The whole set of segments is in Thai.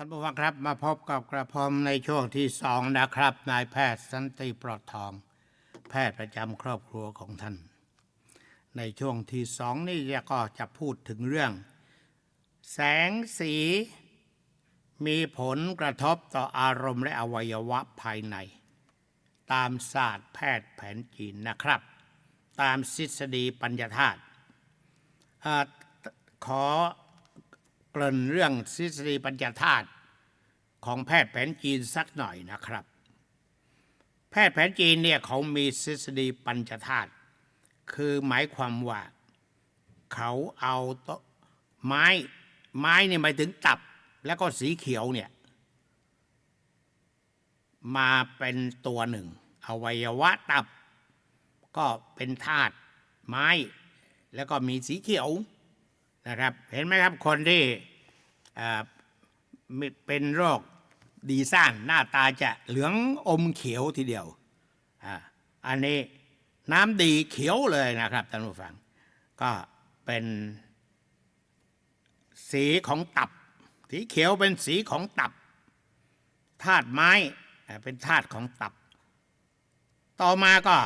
ท่านผู้ฟังครับมาพบกับกระผมในช่วงที่สองนะครับ นายแพทย์สันติปลอดทอง แพทย์ประจำครอบครัวของท่าน ในช่วงที่สองนี่ก็จะพูดถึงเรื่อง แสงสี มีผลกระทบต่ออารมณ์และอวัยวะภายใน ตามศาสตร์แพทย์แผนจีนนะครับ ตามทฤษฎีปัญญาธาตุขอ กริ่นเรื่องทฤษฎีปัญญาธาตุของแพทย์แผนจีนสักหน่อยนะครับ แพทย์แผนจีนเนี่ยเขามีทฤษฎีปัญจธาตุคือหมายความว่าเขาเอาโตไม้ไม้เนี่ยหมายถึงตับแล้วก็สีเขียวเนี่ยมาเป็นตัวหนึ่ง อวัยวะตับ ก็เป็นธาตุไม้ แล้วก็มีสีเขียวนะครับ เห็นไหมครับคนที่ เป็นโรคดีซ่านหน้าตาจะเหลืองอมเขียวทีเดียวอันนี้น้ำดีเขียวเลยนะครับท่านผู้ฟัง ก็เป็นสีของตับ สีเขียวเป็นสีของตับธาตุไม้เป็นธาตุของตับ ต่อมาก็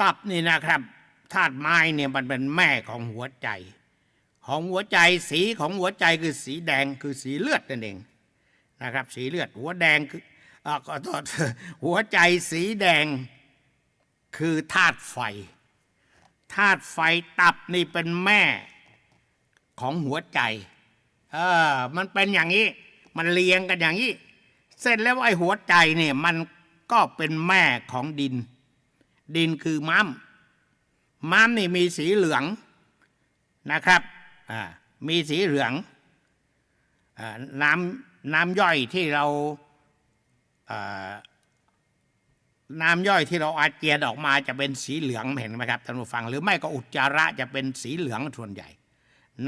ตับนี่นะครับธาตุไม้เนี่ยมันเป็นแม่ของหัวใจ ของหัวใจสีของหัวใจคือสีแดงคือสีเลือดนั่นเองนะครับ สีเลือดหัวแดงคืออขอโทษหัวใจสีแดงคือธาตุไฟธาตุไฟตับนี่เป็นแม่ของหัวใจเออมันเป็นอย่างนี้ มันเรียงกันอย่างนี้ เสร็จแล้วไอ้หัวใจเนี่ยมันก็เป็นแม่ของดิน ดินคือม้ามม้ามนี่มีสีเหลืองนะครับ มีสีเหลืองอน้ำน้ำย่อยที่เราน้ำย่อยที่เราอาเจียนออกมาจะเป็นสีเหลืองเห็นไหมครับท่านผู้ฟัง หรือไม่ก็อุจจาระจะเป็นสีเหลืองส่วนใหญ่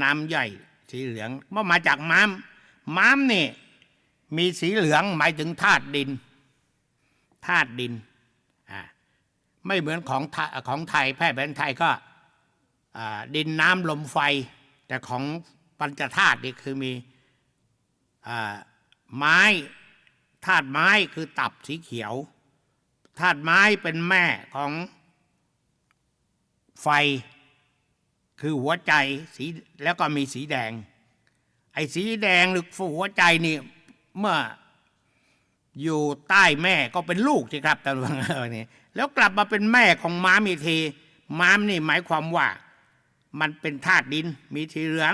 น้ำย่อยสีเหลืองเมื่อมาจากม้ามม้ามนี่มีสีเหลืองหมายถึงธาตุดินธาตุดินไม่เหมือนของของไทยแพทย์แผนไทยก็ดินน้ำลมไฟ แต่ของปัญจธาตุนี่คือมีอไม้ธาตุไม้คือตับสีเขียวธาตุไม้เป็นแม่ของไฟ คือหัวใจสีแล้วก็มีสีแดง ไอ้สีแดงหรือหัวใจนี่เมื่ออยู่ใต้แม่ก็เป็นลูกสิครับตาลวงเออนี่แล้วกลับมาเป็นแม่ของม้ามอีกทีม้ามนี่หมายความว่า มันเป็นธาตุดินมีสีเหลือง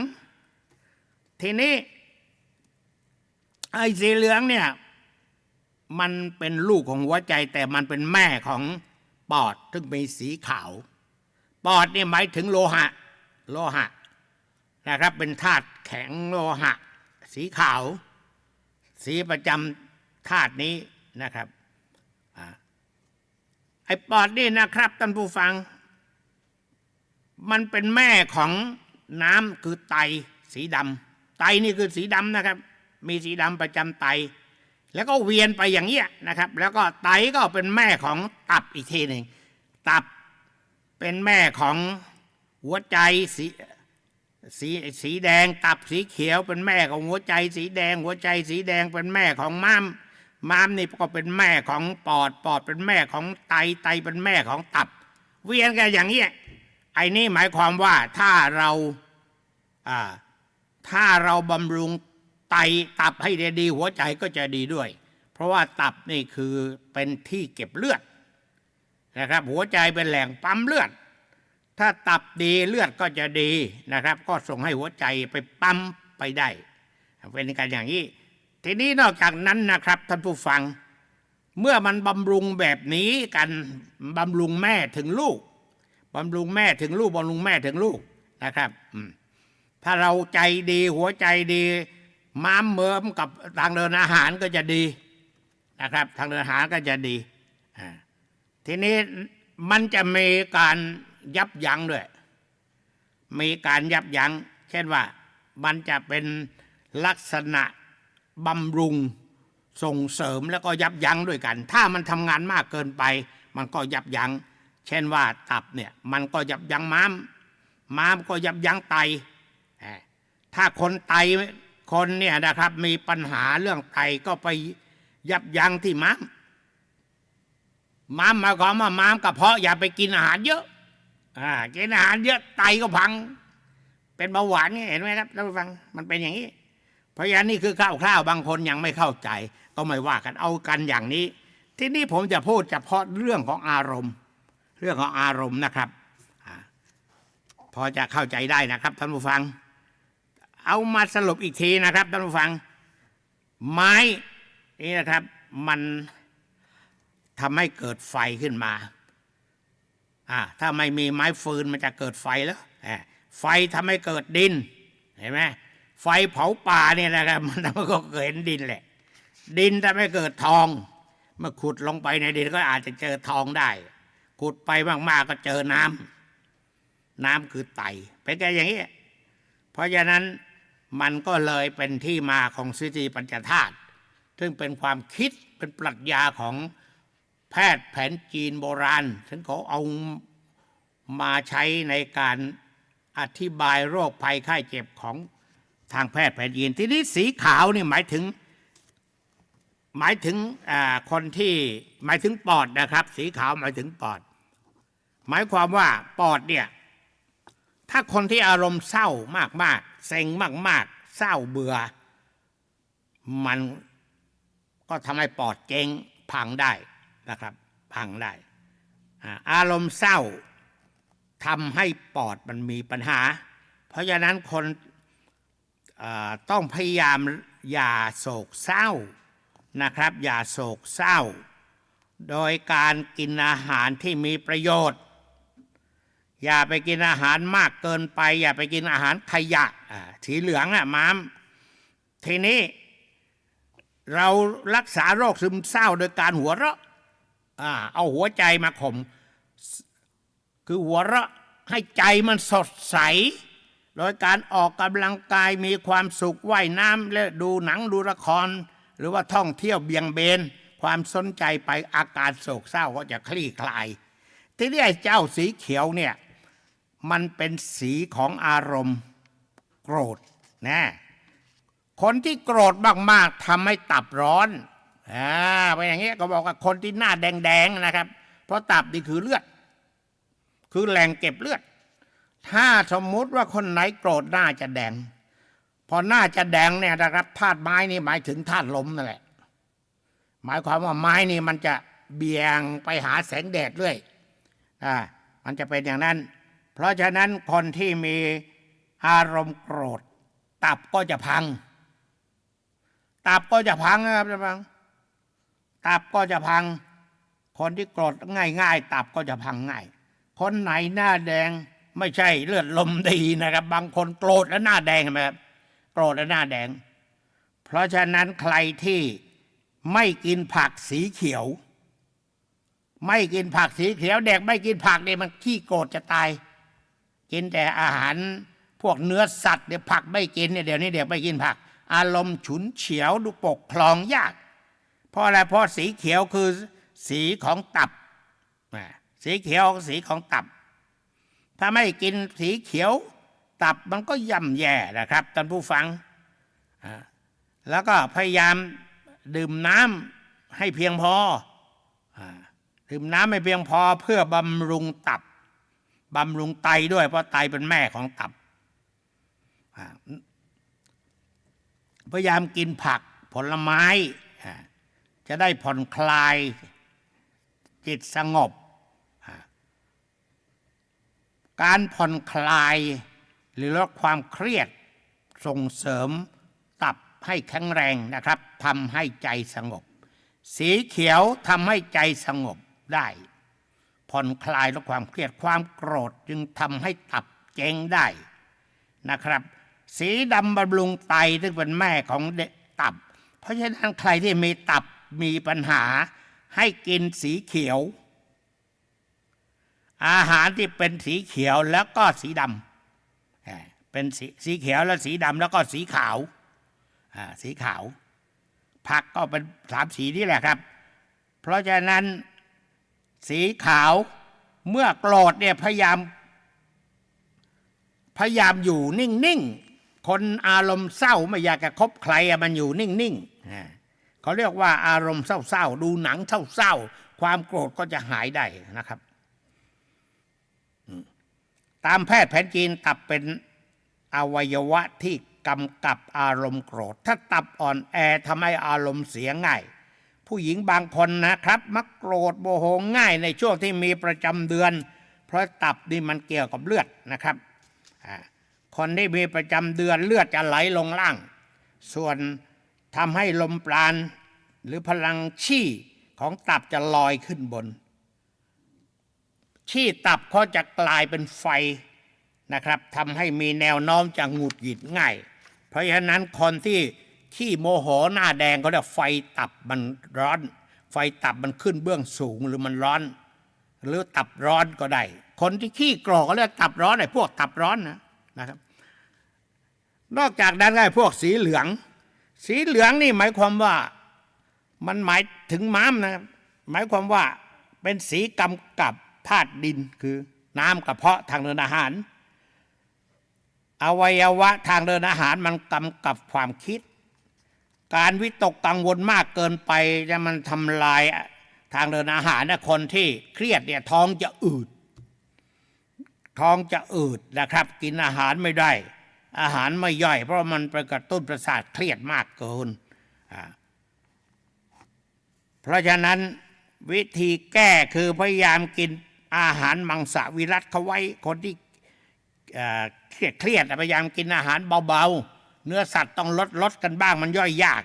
ทีนี้ไอ้สีเหลืองเนี่ย มันเป็นลูกของหัวใจ แต่มันเป็นแม่ของปอดซึ่งมีสีขาว ปอดเนี่ยหมายถึงโลหะ โลหะนะครับ เป็นธาตุแข็งโลหะ สีขาว สีประจำธาตุนี้นะครับอไอ้ปอดนี่นะครับท่านผู้ฟัง มันเป็นแม่ของน้ำคือไตสีดำไตนี่คือสีดำนะครับ มีสีดำประจำไต แล้วก็เวียนไปอย่างเงี้ยนะครับ แล้วก็ไตก็เป็นแม่ของตับอีกทีหนึ่งตับเป็นแม่ของหัวใจสีสีสีแดงตับสีเขียวเป็นแม่ของหัวใจ สีแดงหัวใจสีแดงเป็นแม่ของม้ามม้ามนี่ก็เป็นแม่ของปอดปอดเป็นแม่ของไตไตเป็นแม่ของตับ เวียนกันอย่างเงี้ย ไอ้นี่หมายความว่าถ้าเราถ้าเราบำรุงไตตับให้ดีหัวใจก็จะดีด้วย เพราะว่าตับนี่คือเป็นที่เก็บเลือดนะครับ หัวใจเป็นแหล่งปั๊มเลือด ถ้าตับดีเลือดก็จะดีนะครับ ก็ส่งให้หัวใจไปปั๊มไปได้เป็นการอย่างนี้ ทีนี้นอกจากนั้นนะครับท่านผู้ฟัง เมื่อมันบำรุงแบบนี้กันบำรุงแม่ถึงลูก บำรุงแม่ถึงลูกบำรุงแม่ถึงลูกนะครับถ้าเราใจดีหัวใจดีม้ามเมิมกับทางเดินอาหารก็จะดีนะครับ ทางเดินอาหารก็จะดีทีนี้มันจะมีการยับยั้งด้วย มีการยับยัง้ง เช่นว่ามันจะเป็นลักษณะบำรุงส่งเสริมแล้วก็ยับยั้งด้วยกัน ถ้ามันทำงานมากเกินไป มันก็ยับยัง้ง เช่นว่าตับเนี่ยมันก็ยับยั้งม้าม ม้ามก็ยับยั้งไต ถ้าคนไตคนเนี่ยนะครับมีปัญหาเรื่องไตก็ไปยับยั้งที่ม้าม ม้ามมายความว่าม้ามกระเพาะอย่าไปกินอาหารเยอะอ่ากินอาหารเยอะไตก็พัง เป็นเบาหวานไงเห็นไหมครับท่านผู้ฟังมันเป็นอย่างนี้ เพราะฉะนั้นนี่คือข้าวๆบางคนยังไม่เข้าใจ ก็ไม่ว่ากันเอากันอย่างนี้ ที่นี่ผมจะพูดเฉพาะเรื่องของอารมณ์ เรื่องของอารมณ์นะครับพอจะเข้าใจได้นะครับท่านผู้ฟัง เอามาสรุปอีกทีนะครับท่านผู้ฟัง ไม้นี่นะครับ มันทำให้เกิดไฟขึ้นมาอ่าถ้าไม่มีไม้ฟืนมันจะเกิดไฟแล้วไฟทำให้เกิดดิน เห็นไหมไฟเผาป่าเนี่ยนะครับ มันทำให้ก็เกิดดินแหละ ดินทำให้เกิดทอง เมื่อขุดลงไปในดินก็อาจจะเจอทองได้ ขุดไปมากๆก็เจอน้ำน้ำคือไตเป็นแค่อย่างนี้ เพราะฉะนั้นมันก็เลยเป็นที่มาของสถิติปัญจธาตุซึ่งเป็นความคิดเป็นปรัชญาของแพทย์แผนจีนโบราณซึ่งเขาเอามาใช้ในการอธิบายโรคภัยไข้เจ็บของทางแพทย์แผนจีน ทีนี้สีขาวนี่หมายถึง หมายถึงคนที่หมายถึงปอดนะครับ สีขาวหมายถึงปอด หมายความว่าปอดเนี่ย ถ้าคนที่อารมณ์เศร้ามากๆเซ็งมากๆ เศร้าเบื่อ มันก็ทำให้ปอดเจ๊งพังได้นะครับ พังได้ อารมณ์เศร้าทำให้ปอดมันมีปัญหา เพราะฉะนั้นคนต้องพยายามอย่าโศกเศร้านะครับ อย่าโศกเศร้า โดยการกินอาหารที่มีประโยชน์ อย่าไปกินอาหารมากเกินไป อย่าไปกินอาหารขยะอ่าสีเหลืองอะมามทีนี้เรารักษาโรคซึมเศร้าโดยการหัวเราะเอาหัวใจมาข่มคือหัวเราะให้ใจมันสดใส โดยการออกกำลังกายมีความสุขว่ายน้ำและดูหนังดูละคร หรือว่าท่องเที่ยวเบี่ยงเบน ความสนใจไปอาการโศกเศร้าก็จะคลี่คลาย ทีนี้ไอ้เจ้าสีเขียวเนี่ย มันเป็นสีของอารมณ์โกรธนะคนที่โกรธมากๆทำให้ตับร้อนอ่าเป็นอย่างนี้ก็บอกว่าคนที่หน้าแดงๆนะครับ เพราะตับนี่คือเลือด คือแหล่งเก็บเลือด ถ้าสมมุติว่าคนไหนโกรธหน้าจะแดง พอหน้าจะแดงเนี่ยนะครับธาตุไม้นี่หมายถึงธาตุลมนั่นแหละ หมายความว่าไม้นี่มันจะเบี่ยงไปหาแสงแดดเรื่อยอ่ามันจะเป็นอย่างนั้น เพราะฉะนั้นคนที่มีอารมณ์โกรธ ตับก็จะพัง ตับก็จะพังนะครับท่านผู้ฟังตับก็จะพัง คนที่โกรธง่าย ๆ ตับก็จะพังง่าย คนไหนหน้าแดงไม่ใช่เลือดลมดีนะครับ บางคนโกรธแล้วหน้าแดงเห็นไหมครับโกรธแล้วหน้าแดง เพราะฉะนั้นใครที่ไม่กินผักสีเขียว ไม่กินผักสีเขียวเด็กไม่กินผักเนี่ยมันขี้โกรธจะตาย กินแต่อาหารพวกเนื้อสัตว์เดี๋ยวผักไม่กินเนี่ยเดี๋ยวนี้เด็กไม่กินผัก อารมณ์ฉุนเฉียวดูปกครองยาก เพราะอะไรเพราะสีเขียวคือสีของตับสีเขียวสีของตับ ถ้าไม่กินสีเขียว ตับมันก็ย่ำแย่นะครับท่านผู้ฟัง แล้วก็พยายามดื่มน้ำให้เพียงพอดื่มน้ำให้เพียงพอเพื่อบำรุงตับ บำรุงไตด้วย เพราะไตเป็นแม่ของตับ พยายามกินผักผลไม้ จะได้ผ่อนคลายจิตสงบ การผ่อนคลายหรือลดความเครียดส่งเสริมตับให้แข็งแรงนะครับทำให้ใจสงบ สีเขียวทำให้ใจสงบได้ ผ่อนคลายลดความเครียดความโกรธจึงทำให้ตับเจงได้นะครับ สีดำบำรุงไตซึ่งเป็นแม่ของเด็กตับ เพราะฉะนั้นใครที่มีตับมีปัญหาให้กินสีเขียว อาหารที่เป็นสีเขียวแล้วก็สีดำเอ่อเป็นสีสีเขียวแล้วสีดำแล้วก็สีขาวสีขาว ผักก็เป็นสามสีนี่แหละครับ เพราะฉะนั้น สีขาว เมื่อโกรธเนี่ยพยายาม พยายามอยู่นิ่งๆ คนอารมณ์เศร้าไม่อยากจะคบใครอะมันอยู่นิ่งๆเขาเรียกว่าอารมณ์เศร้าๆ ดูหนังเศร้าๆ ความโกรธก็จะหายได้นะครับ ตามแพทย์แผนจีนตับเป็นอวัยวะที่กำกับอารมณ์โกรธ ถ้าตับอ่อนแอทำให้อารมณ์เสียง่าย ผู้หญิงบางคนนะครับ มักโกรธโมโหง่ายในช่วงที่มีประจำเดือน เพราะตับนี่มันเกี่ยวกับเลือดนะครับอ่าคนที่มีประจำเดือนเลือดจะไหลลงล่าง ส่วนทำให้ลมปราณหรือพลังชี่ของตับจะลอยขึ้นบน ชี่ตับเขาจะกลายเป็นไฟนะครับทำให้มีแนวโน้มจะหงุดหงิดง่าย เพราะฉะนั้นคนที่ ขี้โมโหหน้าแดงเขาเรียกไฟตับมันร้อน ไฟตับมันขึ้นเบื้องสูงหรือมันร้อน หรือตับร้อนก็ได้ คนที่ขี้โกรธก็เรียกตับร้อนไอ้พวกตับร้อนนะนะครับ นอกจากนั้นก็ไอ้พวกสีเหลือง สีเหลืองนี่หมายความว่ามันหมายถึงม้ามนะครับหมายความว่าเป็นสีกำกับธาตุดินคือน้ำกระเพาะทางเดินอาหาร อวัยวะทางเดินอาหารมันกำกับความคิด การวิตกกังวลมากเกินไปจะมันทำลายทางเดินอาหารนะคนที่เครียดเนี่ยท้องจะอืด ท้องจะอืดนะครับ กินอาหารไม่ได้ อาหารไม่ย่อย เพราะมันไปกระตุ้นประสาทเครียดมากเกิน เพราะฉะนั้นวิธีแก้คือพยายามกินอาหารมังสวิรัตเขาไว้คนที่เอ่อเครียดเครียดพยายามกินอาหารเบาๆ เนื้อสัตว์ต้องลดลดกันบ้างมันย่อยยาก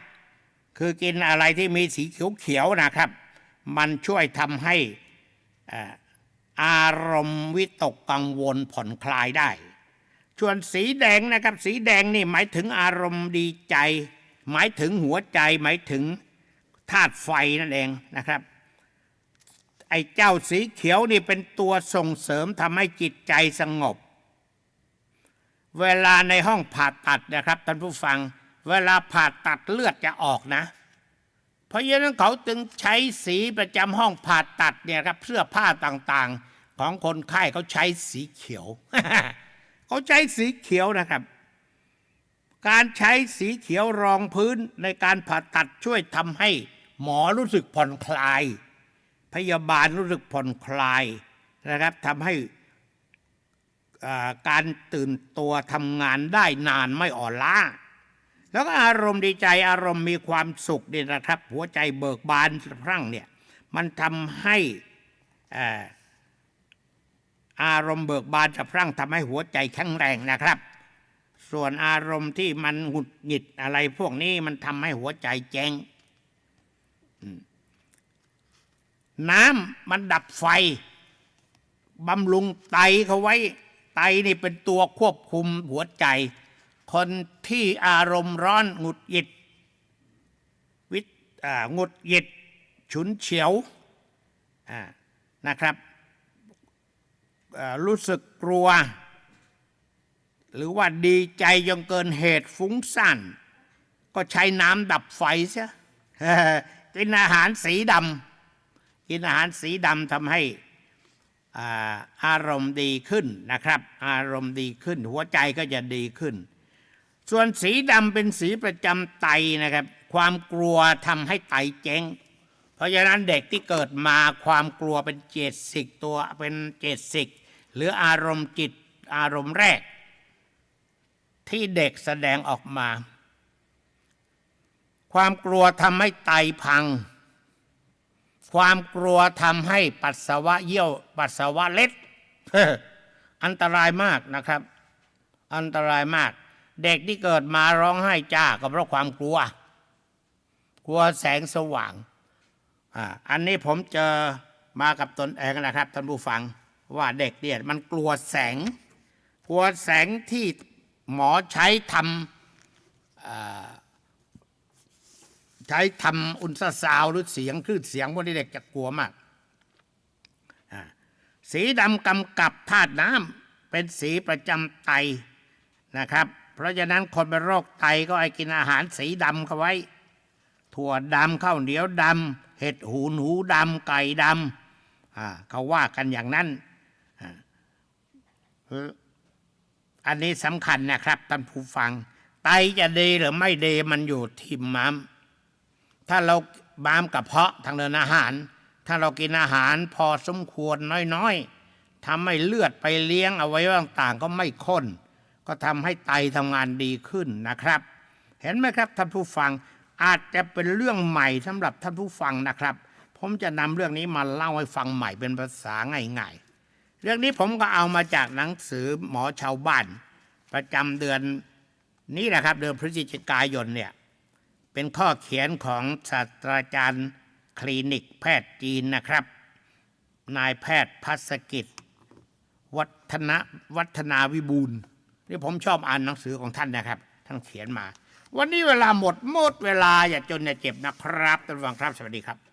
คือกินอะไรที่มีสีเขียวๆนะครับ มันช่วยทำให้เอ่ออารมณ์วิตกกังวลผ่อนคลายได้ส่วนสีแดงนะครับ สีแดงนี่หมายถึงอารมณ์ดีใจ หมายถึงหัวใจหมายถึงธาตุไฟนั่นเองนะครับไอ้เจ้าสีเขียวนี่เป็นตัวส่งเสริมทำให้จิตใจสงบ เวลาในห้องผ่าตัดนะครับท่านผู้ฟัง เวลาผ่าตัดเลือดจะออกนะ เพราะฉะนั้นเขาจึงใช้สีประจำห้องผ่าตัดเนี่ยครับเสื้อผ้าต่างๆ ของคนไข้เขาใช้สีเขียว เขาใช้สีเขียวนะครับ การใช้สีเขียวรองพื้นในการผ่าตัดช่วยทำให้หมอรู้สึกผ่อนคลาย พยาบาลรู้สึกผ่อนคลายนะครับทำให้ การตื่นตัวทำงานได้นานไม่อ่อนล้า แล้วก็อารมณ์ดีใจอารมณ์มีความสุขเนี่ยนะครับ หัวใจเบิกบานสะพรั่งเนี่ยมันทำให้ออารมณ์เบิกบานสะพรั่งทำให้หัวใจแข็งแรงนะครับ ส่วนอารมณ์ที่มันหงุดหงิดอะไรพวกนี้มันทำให้หัวใจแจ้งน้ำมันดับไฟบำรุงไตเขาไว้ ไตนี่เป็นตัวควบคุมหัวใจ คนที่อารมณ์ร้อนหงุดหงิดวิตหงุดหงิดฉุนเฉียวนะครับรู้สึกกลัว หรือว่าดีใจจนเกินเหตุฟุ้งซ่านก็ใช้น้ำดับไฟเสียกินอาหารสีดำกินอาหารสีดำทำให้ อาอารมณ์ดีขึ้นนะครับ อารมณ์ดีขึ้น หัวใจก็จะดีขึ้น ส่วนสีดำเป็นสีประจำไตนะครับ ความกลัวทำให้ไตเจ๊ง เพราะฉะนั้นเด็กที่เกิดมาความกลัวเป็นเจตสิกตัวเป็นเจตสิก หรืออารมณ์จิตอารมณ์แรก ที่เด็กแสดงออกมา ความกลัวทำให้ไตพัง ความกลัวทำให้ปัสสาวะเยี่ยว ปัสสาวะเล็ด อันตรายมากนะครับ อันตรายมาก เด็กที่เกิดมาร้องไห้จ้าก็เพราะความกลัว กลัวแสงสว่างอ่าอันนี้ผมเจอมากับตนเองนะครับท่านผู้ฟังว่าเด็กเนี่ยมันกลัวแสง กลัวแสงที่หมอใช้ทำอ่า ใช้ทำอุลตราซาวหรือเสียงคลื่นเสียงพวกนี้เด็กจะกลัวมากสีดำกำกับธาตุน้ำเป็นสีประจำไตนะครับ เพราะฉะนั้นคนเป็นโรคไตก็ให้กินอาหารสีดำเข้าไว้ ถั่วดำข้าวเหนียวดำเห็ดหูหนูดำไก่ดำอ่าเขาว่ากันอย่างนั้นอันนี้สำคัญนะครับท่านผู้ฟัง ไตจะดีหรือไม่ดีมันอยู่ที่ม้าม ถ้าเราม้ามกระเพาะทางเดินอาหาร ถ้าเรากินอาหารพอสมควรน้อยๆทำให้เลือดไปเลี้ยงเอาไว้ต่างๆ ก็ไม่ข้น ก็ทำให้ไตทำงานดีขึ้นนะครับ เห็นไหมครับท่านผู้ฟังอาจจะเป็นเรื่องใหม่สำหรับท่านผู้ฟังนะครับ ผมจะนำเรื่องนี้มาเล่าให้ฟังใหม่เป็นภาษาง่ายๆ เรื่องนี้ผมก็เอามาจากหนังสือหมอชาวบ้าน ประจำเดือนนี้แหละครับ เดือนพฤศจิกายนเนี่ย เป็นข้อเขียนของศาสตราจารย์คลินิกแพทย์จีนนะครับ นายแพทย์พัสกิจ วัฒนวัฒนาวิบูลนี่ผมชอบอ่านหนังสือของท่านนะครับ ท่านเขียนมา วันนี้เวลาหมดหมดเวลาอย่าจนอย่าเจ็บนะครับท่านฟังครับ สวัสดีครับ